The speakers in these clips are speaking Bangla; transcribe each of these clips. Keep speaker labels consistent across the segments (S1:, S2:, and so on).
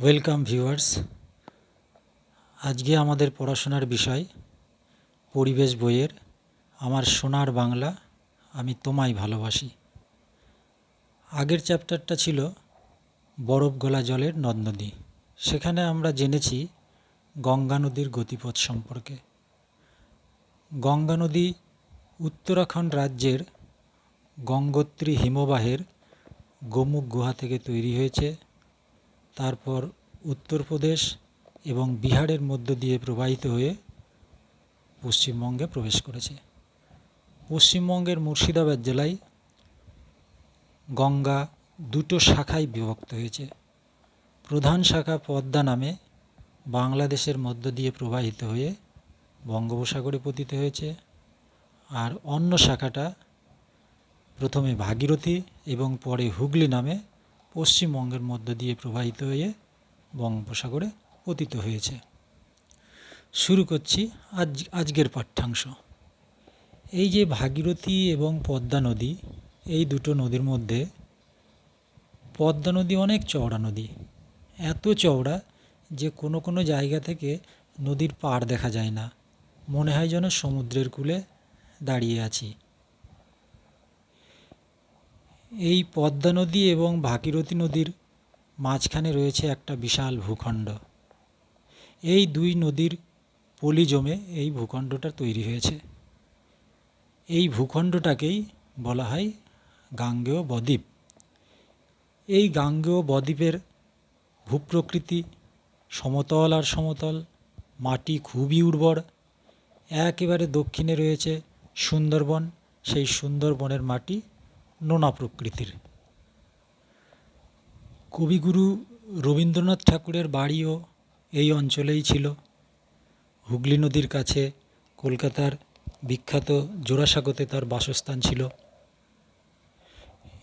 S1: ওয়েলকাম ভিউয়ার্স আজকে আমাদের পড়াশোনার বিষয় পরিবেশ বইয়ের। আমার সোনার বাংলা, আমি তোমায় ভালোবাসি। আগের চ্যাপ্টারটা ছিল বরফ গলা জলের নদ নদী সেখানে আমরা জেনেছি গঙ্গা নদীর গতিপথ সম্পর্কে। গঙ্গা নদী উত্তরাখণ্ড রাজ্যের গঙ্গোত্রী হিমবাহের গোমুখ গুহা থেকে তৈরি হয়েছে। তারপর উত্তরপ্রদেশ এবং বিহারের মধ্য দিয়ে প্রবাহিত হয়ে পশ্চিমবঙ্গে প্রবেশ করেছে। পশ্চিমবঙ্গের মুর্শিদাবাদ জেলায় গঙ্গা দুটো শাখায় বিভক্ত হয়েছে। প্রধান শাখা পদ্মা নামে বাংলাদেশের মধ্য দিয়ে প্রবাহিত হয়ে বঙ্গোপসাগরে পতিত হয়েছে। আর অন্য শাখাটা প্রথমে ভাগীরথী এবং পরে হুগলি নামে পশ্চিমবঙ্গের মধ্য দিয়ে প্রবাহিত হয়ে বঙ্গোপসাগরে পতিত হয়েছে। শুরু করছি আজ, আজকের পাঠ্যাংশ। এই যে ভাগীরথী এবং পদ্মা নদী, এই দুটো নদীর মধ্যে পদ্মা নদী অনেক চওড়া নদী। এত চওড়া যে কোনো কোনো জায়গা থেকে নদীর পাড় দেখা যায় না। মনে হয় যেন সমুদ্রের কূলে দাঁড়িয়ে আছি। এই পদ্মা নদী এবং ভাগীরথী নদীর মাঝখানে রয়েছে একটা বিশাল ভূখণ্ড। এই দুই নদীর পলি জমে এই ভূখণ্ডটা তৈরি হয়েছে। এই ভূখণ্ডটাকেই বলা হয় গাঙ্গেয় বদ্বীপ। এই গাঙ্গেয় বদ্বীপের ভূপ্রকৃতি সমতল আর সমতল, মাটি খুবই উর্বর। একেবারে দক্ষিণে রয়েছে সুন্দরবন, সেই সুন্দরবনের মাটি নোনা প্রকৃতির। কবিগুরু রবীন্দ্রনাথ ঠাকুরের বাড়িও এই অঞ্চলেই ছিল। হুগলি নদীর কাছে কলকাতার বিখ্যাত জোড়াসাগতে তার বাসস্থান ছিল।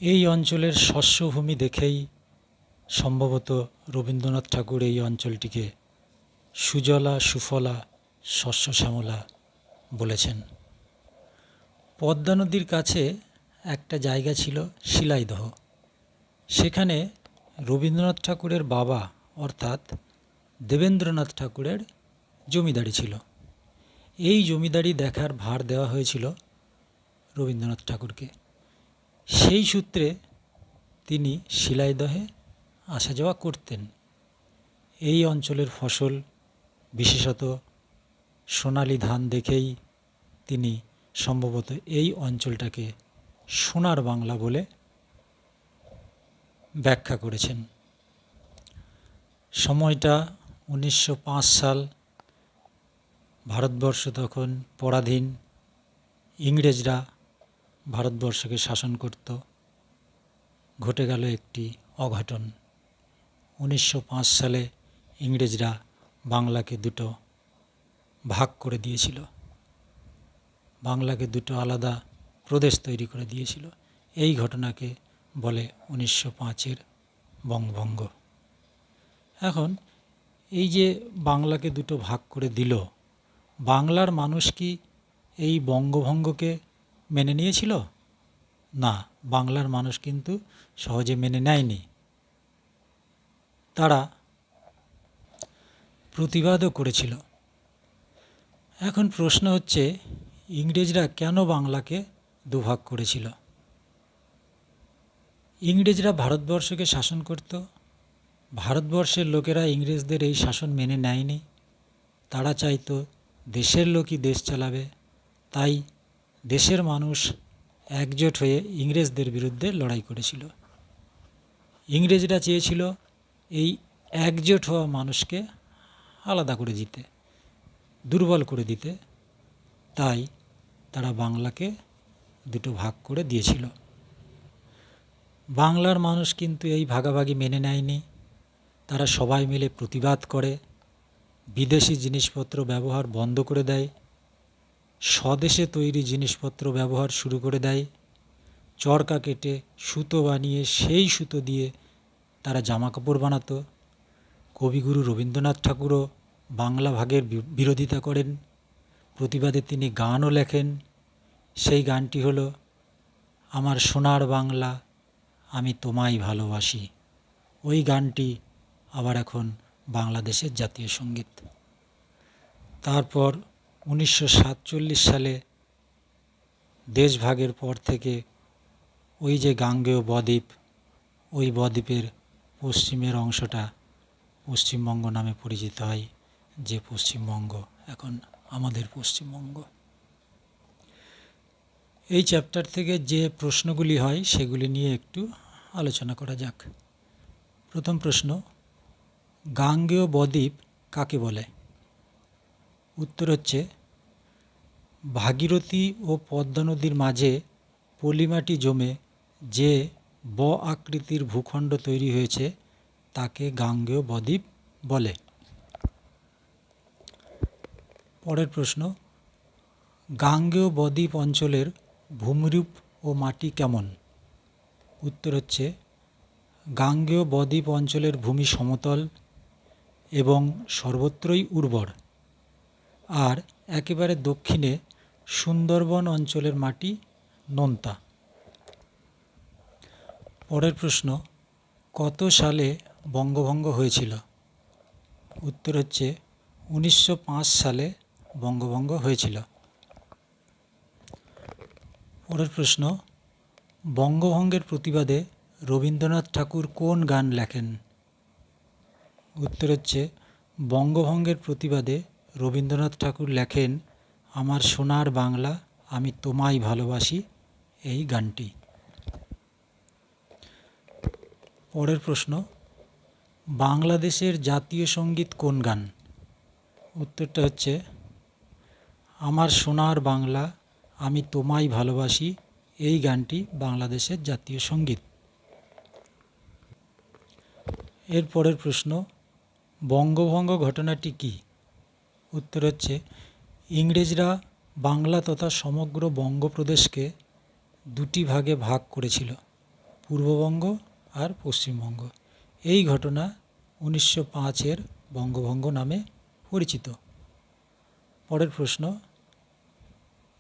S1: এই অঞ্চলের শস্যভূমি দেখেই সম্ভবত রবীন্দ্রনাথ ঠাকুর এই অঞ্চলটিকে সুজলা, সুফলা শস্য শ্যামলা বলেছেন। পদ্মা নদীর কাছে একটা জায়গা ছিল শিলাইদহ। সেখানে রবীন্দ্রনাথ ঠাকুরের বাবা, অর্থাৎ দেবেন্দ্রনাথ ঠাকুরের জমিদারি ছিল। এই জমিদারি দেখার ভার দেওয়া হয়েছিল রবীন্দ্রনাথ ঠাকুরকে। সেই সূত্রে তিনি শিলাইদহে আসা যাওয়া করতেন। এই অঞ্চলের ফসল, বিশেষত সোনালি ধান দেখেই তিনি সম্ভবত এই অঞ্চলটাকে সোনার বাংলা বলে ব্যাখ্যা করেছেন। সময়টা উনিশশো পাঁচ সাল, ভারতবর্ষ তখন পরাধীন। ইংরেজরা ভারতবর্ষকে শাসন করত। ঘটে গেল একটি অঘটন। উনিশশো পাঁচ সালে ইংরেজরা বাংলাকে দুটো ভাগ করে দিয়েছিল। বাংলাকে দুটো আলাদা প্রদেশ তৈরি করে দিয়েছিল। এই ঘটনাকে বলে উনিশশো পাঁচের বঙ্গভঙ্গ। এখন এই যে বাংলাকে দুটো ভাগ করে দিল, বাংলার মানুষ কি এই বঙ্গভঙ্গকে মেনে নিয়েছিল? না, বাংলার মানুষ কিন্তু সহজে মেনে নেয়নি। তারা প্রতিবাদও করেছিল। এখন প্রশ্ন হচ্ছে, ইংরেজরা কেন বাংলাকে দুভাগ করেছিল। ইংরেজরা ভারতবর্ষকে শাসন করত। ভারতবর্ষের লোকেরা ইংরেজদের এই শাসন মেনে নেয়নি। তারা চাইতো, দেশের লোকই দেশ চালাবে। তাই দেশের মানুষ একজোট হয়ে ইংরেজদের বিরুদ্ধে লড়াই করেছিল। ইংরেজরা চেয়েছিল এই একজোট হওয়া মানুষকে আলাদা করে দিতে, দুর্বল করে দিতে। তাই তারা বাংলাকে দুটো ভাগ করে দিয়েছিল। বাংলার মানুষ কিন্তু এই ভাগাভাগি মেনে নেয়নি। তারা সবাই মিলে প্রতিবাদ করে, বিদেশি জিনিসপত্র ব্যবহার বন্ধ করে দেয়, স্বদেশে তৈরি জিনিসপত্র ব্যবহার শুরু করে দেয়, চরকা কেটে সুতো বানিয়ে সেই সুতো দিয়ে তারা জামা কাপড় বানাতো। কবিগুরু রবীন্দ্রনাথ ঠাকুরও বাংলা ভাগের বিরোধিতা করেন। প্রতিবাদে তিনি গানও লেখেন। সেই গানটি হলো, আমার সোনার বাংলা আমি তোমায় ভালোবাসি। ওই গানটি আবার এখন বাংলাদেশের জাতীয় সংগীত। তারপর উনিশশো সাতচল্লিশ সালে দেশভাগের পর থেকে ওই যে গাঙ্গেয় বদ্বীপ, ওই বদ্বীপের পশ্চিমের অংশটা পশ্চিমবঙ্গ নামে পরিচিত হয়, যে পশ্চিমবঙ্গ এখন আমাদের পশ্চিমবঙ্গ। এই চ্যাপ্টার থেকে যে প্রশ্নগুলি হয়, সেগুলি নিয়ে একটু আলোচনা করা যাক। প্রথম প্রশ্ন, গাঙ্গেয় বদ্বীপ কাকে বলে? উত্তর হচ্ছে, ভাগীরথী ও পদ্মা নদীর মাঝে পলিমাটি জমে যে ব আকৃতির ভূখণ্ড তৈরি হয়েছে, তাকে গাঙ্গেয় বদ্বীপ বলে। পরের প্রশ্ন, গাঙ্গেয় বদ্বীপ অঞ্চলের ভূমিরূপ ও মাটি কেমন? উত্তর হচ্ছে, গাঙ্গেয় বদ্বীপ অঞ্চলের ভূমি সমতল এবং সর্বত্রই উর্বর। আর একেবারে দক্ষিণে সুন্দরবন অঞ্চলের মাটি নোনতা। পরের প্রশ্ন, কত সালে বঙ্গভঙ্গ হয়েছিল? উত্তর হচ্ছে, উনিশশো পাঁচ সালে বঙ্গভঙ্গ হয়েছিল। পরের প্রশ্ন, বঙ্গভঙ্গের প্রতিবাদে রবীন্দ্রনাথ ঠাকুর কোন গান লেখেন? উত্তর হচ্ছে, বঙ্গভঙ্গের প্রতিবাদে রবীন্দ্রনাথ ঠাকুর লেখেন, আমার সোনার বাংলা, আমি তোমায় ভালোবাসি এই গানটি। পরের প্রশ্ন, বাংলাদেশের জাতীয় সংগীত কোন গান? উত্তরটা হচ্ছে, আমার সোনার বাংলা আমি তোমায় ভালোবাসি, এই গানটি বাংলাদেশের জাতীয় সংগীত। এর পরের প্রশ্ন, বঙ্গভঙ্গ ঘটনাটি কি? উত্তর হচ্ছে, ইংরেজরা বাংলা তথা সমগ্র বঙ্গপ্রদেশকে দুটি ভাগে ভাগ করেছিল, পূর্ববঙ্গ আর পশ্চিমবঙ্গ। এই ঘটনা উনিশশো পাঁচের বঙ্গভঙ্গ নামে পরিচিত। পরের প্রশ্ন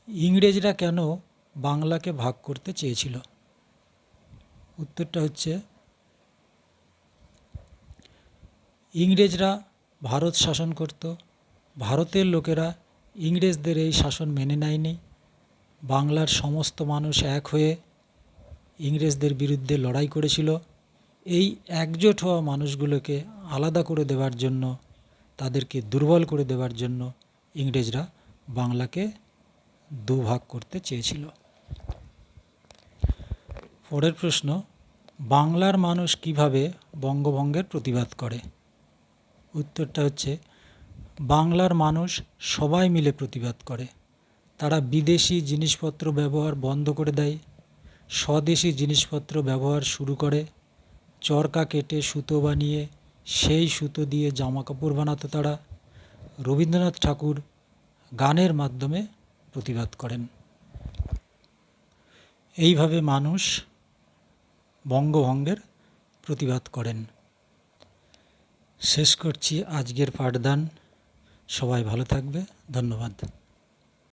S1: ইংরেজরা কেন বাংলাকে ভাগ করতে চেয়েছিল? উত্তরটা হচ্ছে, ইংরেজরা ভারত শাসন করত। ভারতের লোকেরা ইংরেজদের এই শাসন মেনে নেয়নি। বাংলার সমস্ত মানুষ এক হয়ে ইংরেজদের বিরুদ্ধে লড়াই করেছিল। এই একজোট হওয়া মানুষগুলোকে আলাদা করে দেওয়ার জন্য, তাদেরকে দুর্বল করে দেওয়ার জন্য ইংরেজরা বাংলাকে দুভাগ করতে চেয়েছিল। পরের প্রশ্ন, বাংলার মানুষ কীভাবে বঙ্গভঙ্গের প্রতিবাদ করে? উত্তরটা হচ্ছে, বাংলার মানুষ সবাই মিলে প্রতিবাদ করে। তারা বিদেশি জিনিসপত্র ব্যবহার বন্ধ করে দেয়, স্বদেশি জিনিসপত্র ব্যবহার শুরু করে, চরকা কেটে সুতো বানিয়ে, সেই সুতো দিয়ে জামা কাপড় বানাতো তারা। রবীন্দ্রনাথ ঠাকুর গানের মাধ্যমে প্রতিবাদ করেন। এইভাবে মানুষ বঙ্গভঙ্গের প্রতিবাদ করেন। শেষ করছি আজকের পাঠদান। সবাই ভালো থাকবে। ধন্যবাদ।